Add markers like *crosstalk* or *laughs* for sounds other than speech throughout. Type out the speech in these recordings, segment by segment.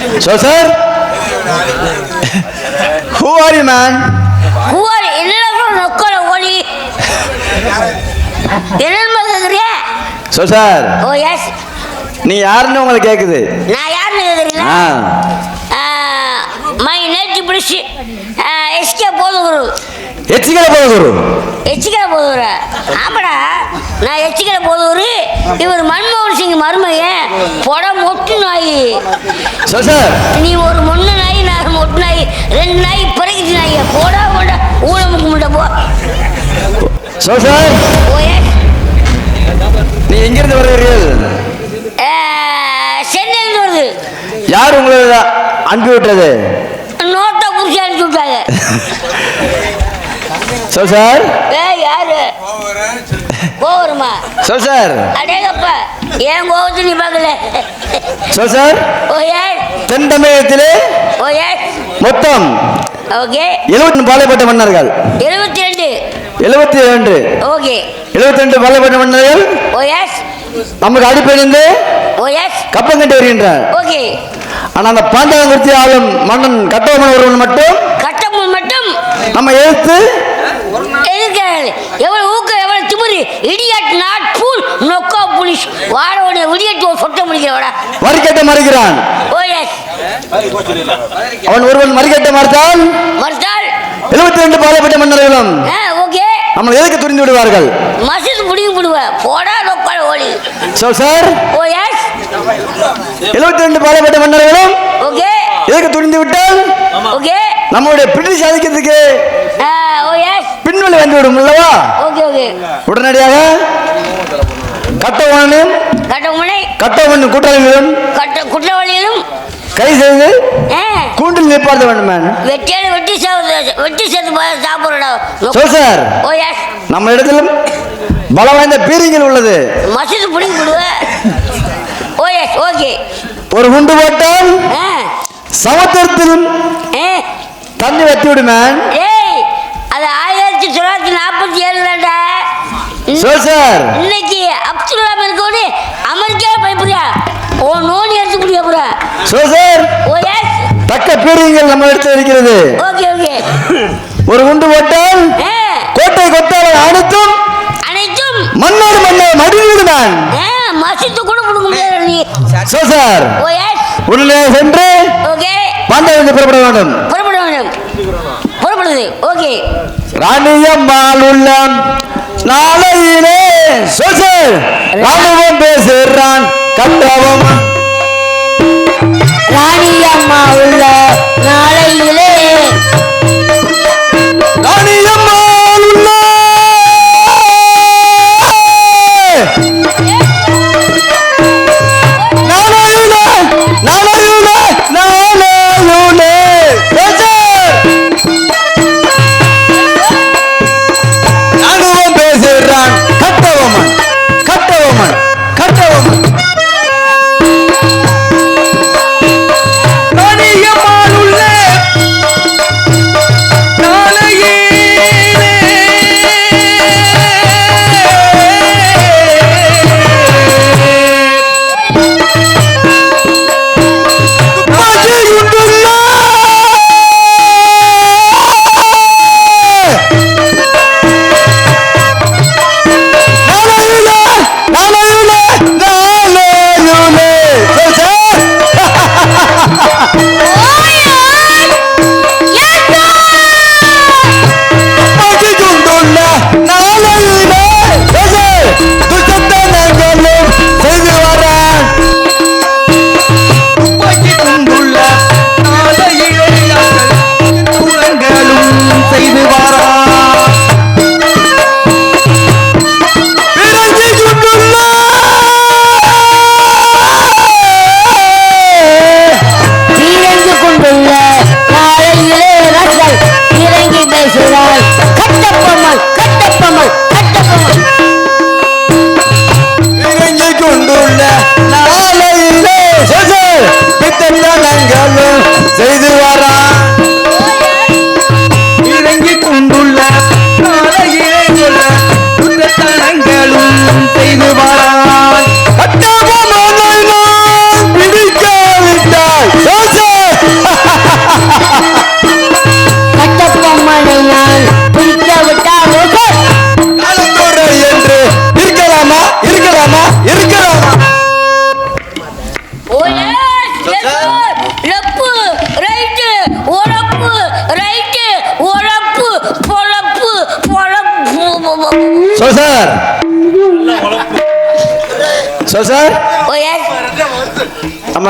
So, sir, who are you, man? ஓடி. என்னமா கேக்குறிய So, sir, ஓ எஸ் நீ யாருன்னு உங்களுக்கு கேக்குது? நான் யாருன்னு கேக்குறீங்களா? மை நேற்று பிடிச்சி எஸ்கே போதுகுரு எச்சிக்கல போகுரு எச்சிக்கல போதுகுரு ஆமாடா. நான் எச்சிக்கல போதுகுரு இவர் மன்மோகன் சிங் மருமையன் பொட மொட்டு நாய். நீ ஒரு மொண்ணு நாய் நான் மொட்டு நாய். ரெண்டு நாய் பிறகுச்சு நாய். போடா போடா. ஊழமுக்கு முட்டை போ. நீ எங்கிருந்து வருகிறீர்கள்? சென்னையிலிருந்து வருது. யார் உங்களுக்கு அனுப்பி விட்டது? நோட்டை குறிச்சு அனுப்பிச்சு விட்டாங்க. *laughs* ஏய் யாரு? கோவருமா so, sir, அடேங்கப்பா ஏன் கோவத்தை நீ பார்க்கல? so, sir, ஓ எஸ் தென் தமிழகத்திலே ஓ எஸ் மொத்தம் ஓகே. எழுபத்தி பாலைப்பட்ட மன்னர்கள். எழுபத்தி ரெண்டு எழுபத்தி இரண்டு ஓகே. எழுபத்தி ரெண்டு பாலைப்பட்ட மன்னர்கள். ஓ எஸ் நமக்கு அடிப்படைந்து ஓ எஸ் கப்பம் கட்டி வருகின்றார் ஓகே. ஆனா அந்த பாண்டவங்குறிச்சி ஆளும் மன்னன் கட்டவமன் ஒருவன் மட்டும் கட்டமும் மட்டும். நம்ம எழுத்து எதிர்க்கிறார்கள் எவ்வளவு ஊக்கம் எவ்வளவு திமிரு. Idiot not fool. நொக்கா புலிஷ் வாழோட விடியட்டு சொட்ட முடிக்கிறவடா மறிக்கட்ட மறுக்கிறான். ஓ எஸ் அவன் ஒருவன் மறிக்கட்ட மறுத்தால் மறுத்தால்? எழுபத்தி ரெண்டு பாலைப்பட்ட மன்னர்களும் ஓகே. நம்ம எதுக்கு துரிந்து விடுவார்கள்? மசித் பிடிங்க பிடுவேன் போடா நொக்கால ஓடி சோ சார் ஓ எஸ் எழுபத்தி ரெண்டு பாலைப்பட்ட மன்னர்களும் ஓகே. எதுக்கு துரிந்து விட்டால்? ஓகே. நம்முடைய பிரிட்டிஷ் ஆதிக்கத்துக்கு ஓ எஸ் பின்வழி வந்து விடும் ஓகே உடனடியாக கட்டவனும் கட்டவன் கட்ட குற்றவாளிகளும் கை செய்து கூண்டில் நிற்பார்த்த வேண்டும் வெட்டியால வெட்டி வெட்டி சேர்த்து பா- சாப்பிடுறடா. சோ சார் எஸ் நம்ம இடத்திலும் பல வாய்ந்த பீரிங்கள் உள்ளது. மசித் பிடிங்க ஓகே ஒரு குண்டு போட்டால் சமுத்திரத்திலும் ஏ தண்ணி வெட்டி விடும் மேன் சோ சார் இன்னைக்கு அப்துல் கலாம் இருக்கோன்னு அமெரிக்காவை பயப்படுறியா ஓ நோனி எடுத்து முடிய போற. சார் ஓ எஸ் தக்க பீரிங்கள் நம்ம இடத்தில் இருக்கிறது ஓகே ஓகே. ஒரு குண்டு போட்டால் கோட்டை கொத்தாலை அனைத்தும் அனைத்தும் மண்ணோடு மண்ணை மடிவிடு மேன் ஆ மசித்து கூட கொடுக்க முடியாது நீ. சோ சார் ஓ எஸ் உடனே சென்று ஓகே. பாண்டவர்கள் புறப்பட வேண்டும். புறப்பட வேண்டும். புறப்படுது ஓகே. ராணியம்மாள் உள்ளம். நாளையிலே சொசர் ராணுவம் பேசுறான் கட்டவம் ராணி அம்மா உள்ள நாளையிலே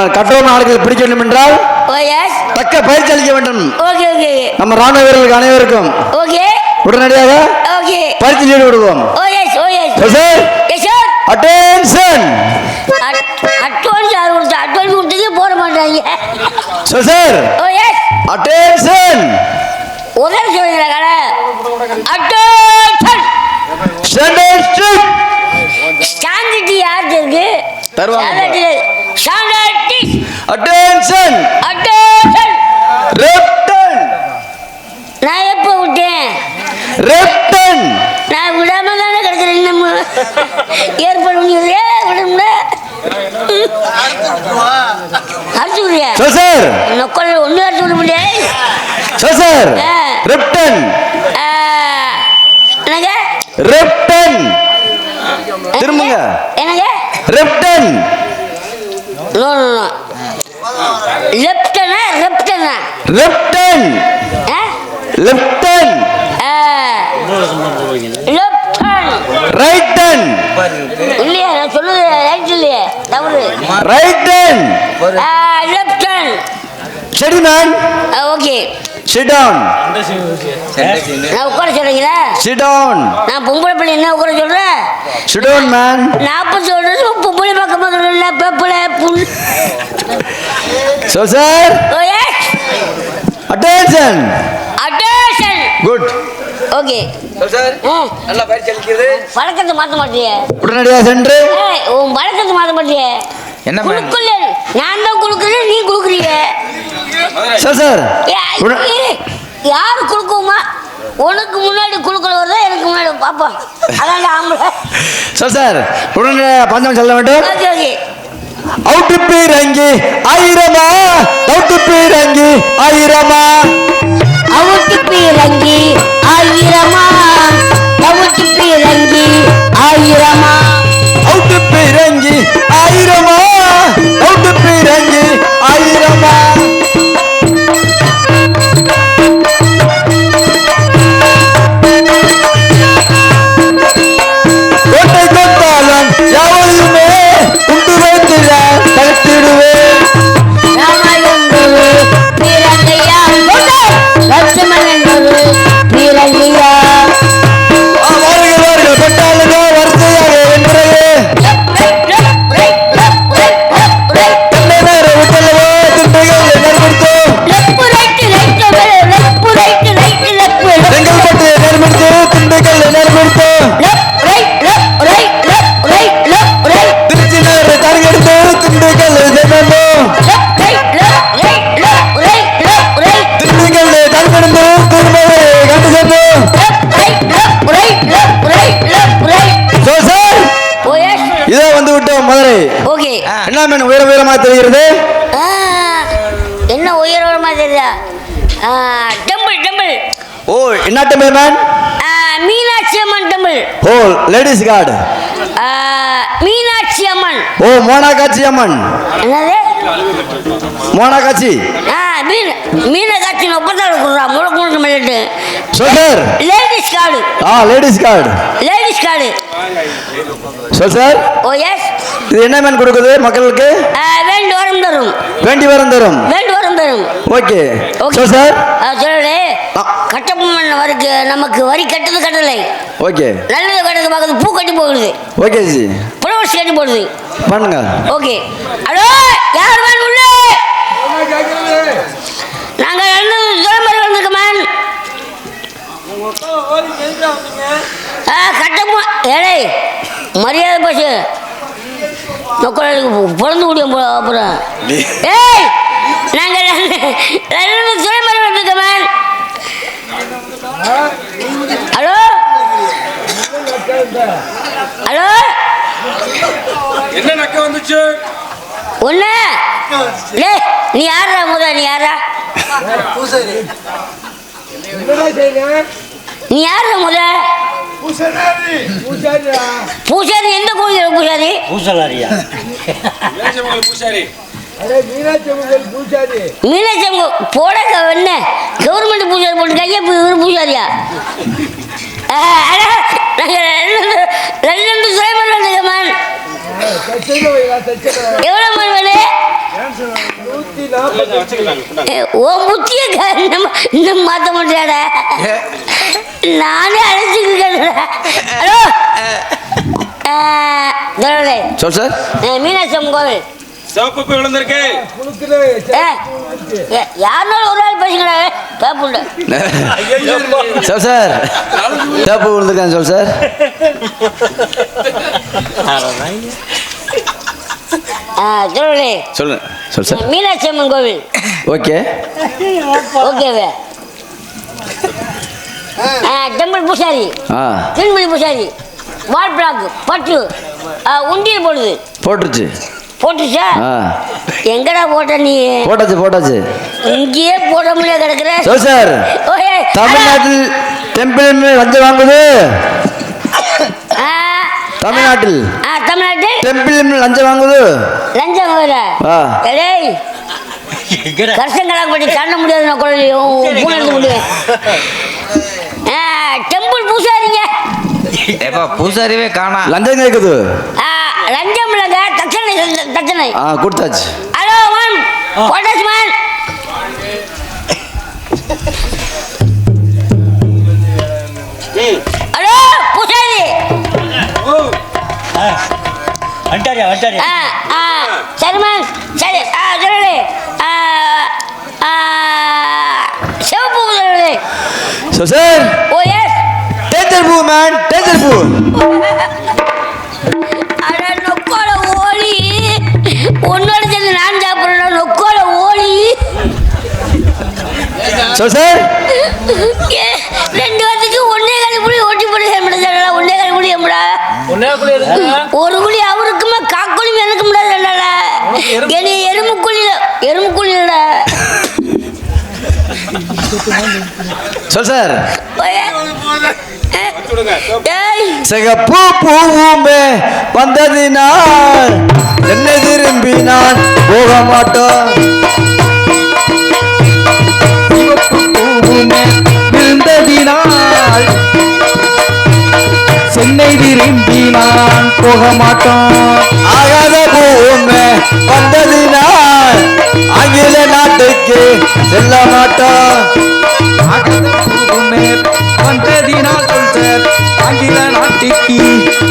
நம்ம கட்டோம ஆளுக்கு பிடிக்க வேண்டும் என்றால் எஸ் தக்க பயிற்சி அளிக்க வேண்டும். ஓகே ஓகே நம்ம ராணுவ வீரர்களுக்கு அனைவருக்கும் உடனடியாக ஓகே பயிற்சி செய்து விடுவோம். அட்டென்ஷன் அட்வான்ஸ் யார் கொடுத்தா? அட்வான்ஸ் கொடுத்ததே போட மாட்டாங்க. சார் அட்டென்ஷன் உதவி சொல்லுங்களா கடை. அட்டேஷன் ஸ்டாண்டர்ட் ஸ்டாண்டர்டி இருக்கு தருவாங்க. அட்டென்ஷன் அட்டேஷன் ரெப்டன் நான் எப்போ விட்டேன்? ரெப்டன் நான் விடாம தானே கிடக்குறேன் நம்ம ஏற்பாடு பண்ணிடுறியா? விடணும்ல அடிச்சு விடுறியா? சொல் சார் நொக்கல் ஒன்று அடிச்சு விட முடியாது. சார். ரெப்டன் என்னங்க? ரெப்டன் திரும்புங்க. என்னங்க? ரெப்டன் லெப்டனா லெப்டனா லெப்டன் ஆ? லெப்டன் ரைட்டன் இல்லையா நான் சொல்லுது ரைட் இல்லையே தவறு. ரைட்டன் ஆ லெப்டன் செடி மேன் ஓகே. சிட் டவுன் நான் உட்கார சொல்றீங்களா? சிட் டவுன் நான் பொம்பளை பிள்ளை என்ன உட்கார சொல்றேன் சிட் டவுன் மேன் நாற்பத்தி பொம்பளை பார்க்க போதும் பெப்பளை புல். சொல் sir attention attention good okay சொல் சார் நல்லா பயிற்சி அளிக்கிறது பழக்கத்தை மாற்ற மாட்டியே. உடனடியாக சென்று. உன் பழக்கத்தை மாற்ற மாட்டியே. என்ன? குடுக்கல நான் தான் கொடுக்குறேன் நீ கொடுக்குறீங்க சொல் சார் ஏய், யாரு கொடுக்குமா உனக்கு முன்னாடி கொடுக்குறவர் தான் எனக்கு முன்னாடி பாப்பா. அதான் ஆம்பளை. சொல் சார். உடனடியாக பஞ்சம் செல்ல வேண்டும். அவுட்டு பீரங்கி ஆயிரமா? அவுட்டு பீரங்கி ஆயிரமா? அவுட்டு பீரங்கி ஆயிரமா? அவுட்டு பீரங்கி ஆயிரமா? அவுட்டு பீரங்கி ஆயிரமா? அவுட்டு பீரங்கி ஆயிரமா? என்ன மேன் உயர உயரமாக தெரிகிறது என்ன உயரமா தெரியுதா? Temple temple. ஓ என்ன temple man Meenakshi Amman temple. Oh ladies card. Meenakshi Amman. Oh மோனாகாட்சி அம்மன். என்னது? மோனாகாட்சி. மீனகாட்சி ஒப்பந்தாள் கொடுறா முழக்கு மில்லட்டு. சார். Ladies card. ஆ லேடிஸ் கார்டு. Ladies card. சொல் சார். ஓ எஸ். இது என்ன மேன் கொடுக்குது மக்களுக்கு? வேண்டு வரம் தரும். வேண்டி வரம் தரும். வேண்டு வரம் தரும். ஓகே. ஓகே. சார் சொல்லு. கட்டப்பொம்மன் வரைக்கு நமக்கு வரி கட்டது கட்டலை. ஓகே. நல்லது கட்டது பார்க்குறது பூ கட்டி போகுது ஓகே ஜி. புலவர்ஸ் கட்டி போடுது. பண்ணுங்க. ஓகே. ஹலோ யார் மேன் உள்ள? நாங்க ரெண்டு துறைமுறை வந்திருக்கோம் மேன். கட்டப்போ ஏழை மரியாதை பேசு. பிறந்து முடியும் போல அப்புறம். ஏய் நாங்க ரெண்டு ரெண்டு துறைமுறை வந்திருக்கோம் மேன் ஹலோ? ஹலோ? என்ன நக்க வந்துச்சு? ஒண்ணு. நீ யாரா முத நீ யாரா நீ யாரா முத? பூசாரி எந்த கோயில் பூசாரி? பூசாரி. கோயில் பூசாரி. மீனாட்சி போட என்ன? கவர்மெண்ட் பூஜாரி போட்டுருக்காங்க இவர் பூஜாரியா ரெண்டு ரெண்டு வந்துருக்கமான் தச்சையில வைடா தச்சையில எவ்வளோ மணி ஓ முத்திய இன்னும் மாற்ற முடியாடா நானே அழைச்சிக்கிறேன் ஹலோ. சொல் சார். மீனாட்சி அம்மன் கோவில். சிவப்பு விழுந்திருக்கு. யாருனாலும் ஒரு ஆள் பேசுங்கடா பேப்புண்ட சொல் சார். தேப்பு விழுந்திருக்காங்க சொல் சார். தரோடே சொல்லு சொல் சார். மீனாட்சி அம்மன் கோவில். ஓகே. ஓகேவே டெம்பிள் பூசாரி. ஆ. திருமணி பூசாரி. வால் பிளாக் பட்டு. ஆ, உண்டியல் போடுது. போட்டுருச்சு. போட்டுச்சா? எங்கடா போட்ட நீ? போட்டாச்சு போட்டாச்சு. இங்கேயே போட முடியாது கிடக்குற. சொல் சார் ஓயே, தமிழ்நாட்டில் டெம்பிள் லஞ்சம் வாங்குது. ஆ, தமிழ்நாட்டில் ஆ, தமிழ்நாட்டில் டெம்பிள் லஞ்சம் வாங்குது. லஞ்சம் ஆ. டேய் கரசங்களா பற்றி தண்ண முடியாது நான் குழந்தையும் பூனை முடியும் டெம்பிள் பூசாரிங்க. ஏப்பா பூசாரிவே காணா. லஞ்சம் கேட்குது ஆ, லஞ்சம் இல்லைங்க தட்சணை தட்சணை ஆ கொடுத்தாச்சு. ஹலோ மேன் போட்டாச்சு மேன் ஹலோ பூசாரி. வந்துட்டாரியா வந்துட்டாரியா ஆ சரி மேம் சரி ஆ சொல்லு சிவப்பு சொல்லு சொல் சார் ஓ எஸ் டேஞ்சர் பூ மேன் டேஞ்சர் பூ. சொல் சார் ஏ, ரெண்டு வாரத்துக்கு ஒன்னே காலி புளி ஓட்டி போட்டு ஏற்படுத்தா ஒன்னே காலி புளி ஒரு குழி அவருக்குமா காக்குழியும் எனக்கு முடியாதுல்ல என்னை எறும்பு குழியில எறும்பு குழியில சொல் சார் சிகப்பு பூவுமே வந்ததினால் என்னை திரும்பி நான் போக மாட்டோம் போக மாட்டோம் ஆகாத பூவுமே வந்ததினால் ஆங்கில நாட்டுக்கு செல்ல மாட்டோம் ஆகாத பூவுமே வந்ததினால் சொல்ற சார் ஆங்கில நாட்டுக்கு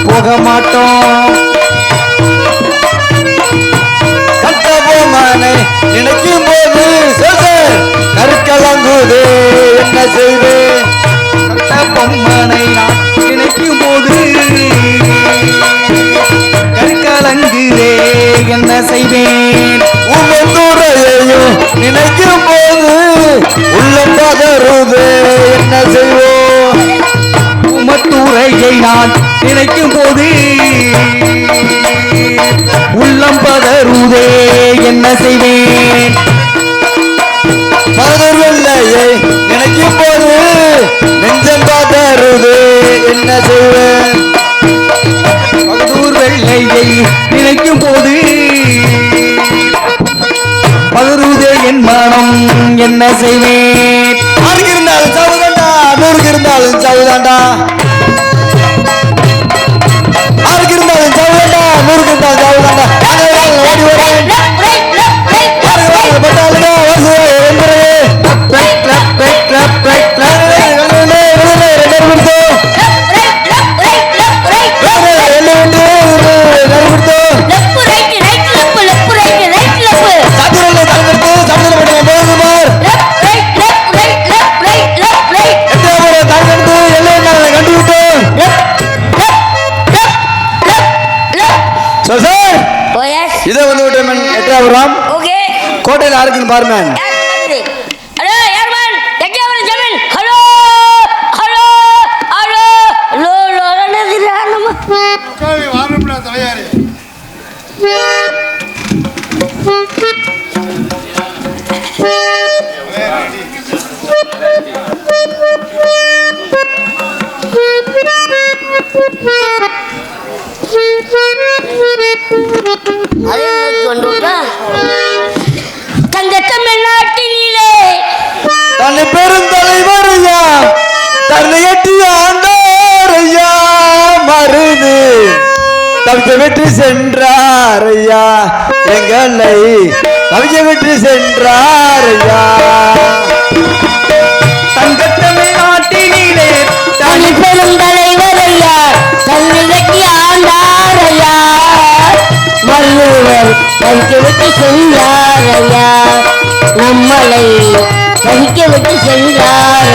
போக மாட்டோம் கட்டபொம்மனை நினைக்கும் போது சொல் கருக்கலங்குது என்ன செய்வேன்? கட்டபொம்மனை நான் நினைக்கும் போது கற்கலங்குதே என்ன செய்வேன்? உம்மத்துறையையும் நினைக்கும் போது உள்ளம் பதறுது என்ன செய்வோம் உமத்துறையை நான் நினைக்கும் போது உள்ளம் பதறுதே என்ன செய்வேன்? பதறுவல்லையே நினைக்கும் போது நெஞ்சம் பதறுது என்ன செய்வேன்? பகதூர் வெள்ளையை நினைக்கும் போது பகருதே என் மனம். என்ன செய்வேன்? ஆருக்கு இருந்தாலும் சவுதாண்டா நூறுக்கு இருந்தாலும் சவுதாண்டா. ஆருக்கு இருந்தாலும் சவுதாண்டா நூறுக்கு இருந்தாலும் சவுதாண்டா. கோட்டையில் யாருக்குன்னு பாருமேன் ஹலோ யார் மேன் எட்டாவது ஜமீன் ஹலோ ஹலோ ஹலோ லோ லோ நம்ம வாரம்டா தலையாரு அதே நோக்கி கொண்டு விட்டா தன்னை எட்டி ஆண்டாரையா மருது தவிக்க விட்டு சென்றாரையா எங்களை தவிக்க விட்டு சென்றாரையா. தங்கத்தமிழ் நாட்டினிலே தனி பெரும் தலைவர் ஐயா தன்னை கட்டி ஆண்டார் ஐயா வள்ளுவர் தவிக்க விட்டு சென்றார் ஐயா நம்மளை தவிக்க விட்டு சென்றார்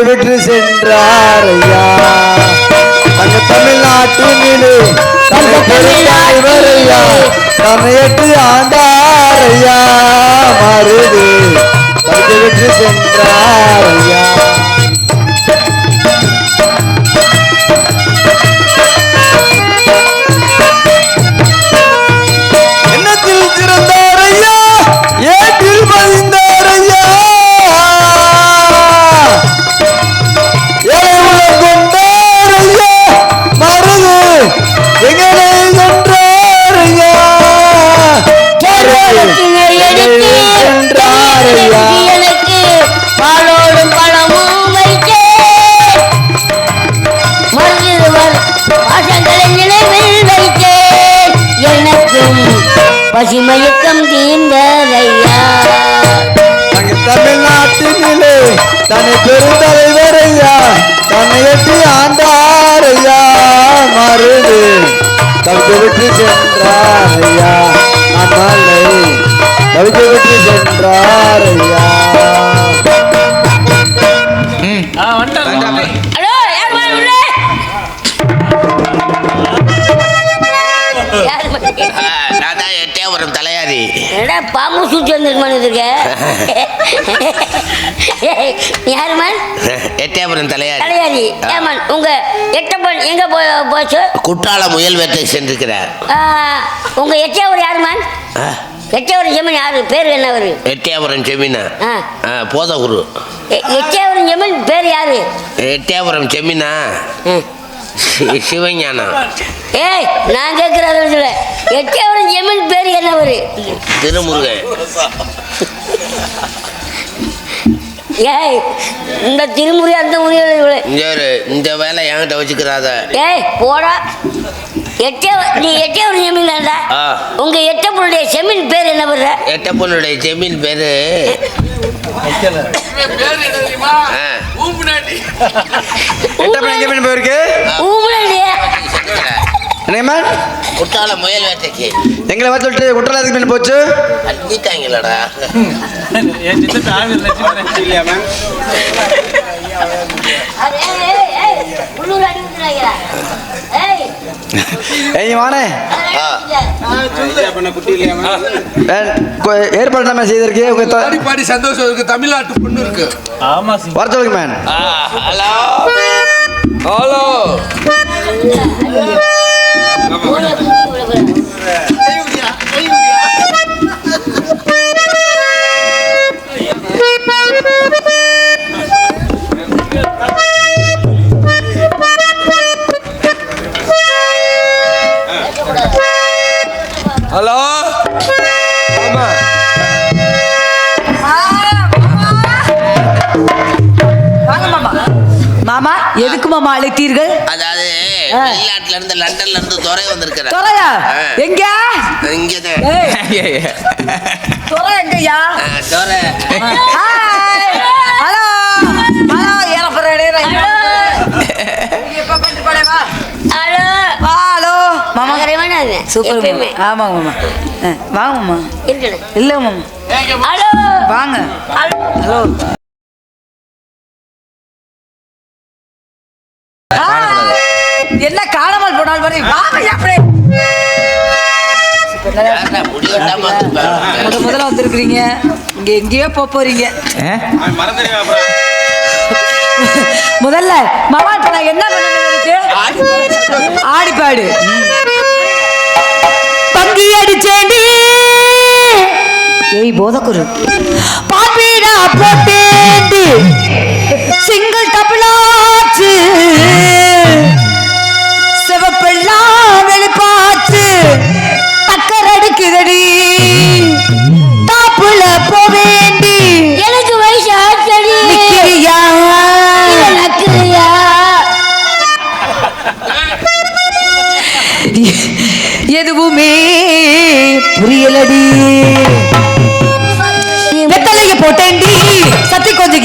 தவிக்க விட்டு சென்றாரையா? அந்த தமிழ்நாட்டினிலே தங்க பெருந்தாய்வரையா தன்னையட்டு ஆண்டாரையா? மருது விட்டு சென்றார் ஐயா பசிமயக்கம் தீர்ந்ததையா தங்க தமிழ்நாட்டினிலே தன்னை பெருந்தலைவரையா தன்னை எட்டி ஆண்டாரையா மருது தவிக்க விட்டு சென்றாரையா நம்மளை தவிக்க விட்டு சென்றாரையா ஆ வந்துட்டாங்க. ஹலோ யார் மேல உள்ள? யார் எட்டயபுரம் தலையாரி. என்னடா பாம்பு சூச்சு வந்துருமான்னு இருக்க? *laughs* ஏய், யார் மேன் எட்டயபுரம் தலையாரி. தலையாரி. ஏமன் உங்க எட்டப்பன் எங்க போய் போச்சு? குற்றால முயல் வேட்டை சென்றிருக்கிறார் உங்க எச்சவர் யார் மேன் ஆ, எச்சவர் ஜமீன் யாரு? பேர் என்ன அவரு? எட்டயபுரம் ஆ. ஆ, போதகுரு. எச்சவர் ஜமீன் பேர் யாரு? எட்டயபுரம். சி- சிவஞானம். ஏய் நான் கேட்குற எச்சவர் ஜமீன் பேர் என்ன அவரு திருமுருகன். ஏய் இந்த திருமுறை அந்த முறையில் ஒரு இந்த வேலை என்கிட்ட வச்சுக்கிறாத. ஏய் போடா. எட்டவர் நீ எட்டவர் ஜமீன் தான்டா. உங்க எட்டப்பனுடைய செமீன் பேர் என்ன பண்ற எட்டப்பனுடைய ஜமீன் பேரு? ஆ, எட்டப்பன் எங்க மீன் போயிருக்கு ஊமுலையே என்னையம்மான் குற்றால முயல் வேட்டைக்கு. எங்களை பார்த்து சொல்லிட்டு குற்றலாத்துக்கு மீன் போச்சு? கொ- ஏற்பாடு நம்ம செய்திருக்கு? பாடி பாடி சந்தோஷம் இருக்கு தமிழ்நாட்டு பொண்ணு இருக்கு. ஆமா சிங் வர சொல்லுங்க மேன் ஆ, ஹலோ. போன ஹலோ எதுக்கு மாமா அழைத்தீர்கள் அதாவது வெளிநாட்டுல இருந்து லண்டன்ல இருந்து துறை வந்திருக்கிறேன் துறையா. எங்க? ஏய், துறை எங்கய்யா? ஆ, துறை. Hi hello. ஹலோ ஏறப்படுறே ஹலோ. ஹலோ. மாமா. சூப்பர். ஆமாங்க வாங்க மாமா இல்லை மாமா. ஹலோ. வாங்க. ஹலோ. நாள் வரை வாங்க முதல்ல வந்திருக்கிறீங்க. இங்க எங்கேயோ போக போறீங்க. முதல்ல மவாட்ட நான் என்ன பண்ணுங்க ஆடி பாடு பங்கி அடிச்சேடி ஏய் போதக்குரு. பாப்பீடா போட்டேண்டி சிங்கிள் டபுள்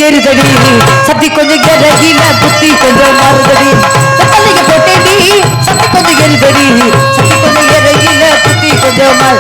ஏறுதடி. சத்தி கொஞ்சம் இறங்கி நான் குத்தி கொஞ்சம் மாறுதடி. சத்தலிங்க போட்டேடி சத்தி கொஞ்சம் எழுதடி சத்தி கொஞ்சம் இறங்கி நான் குத்தி கொஞ்சம் மாறு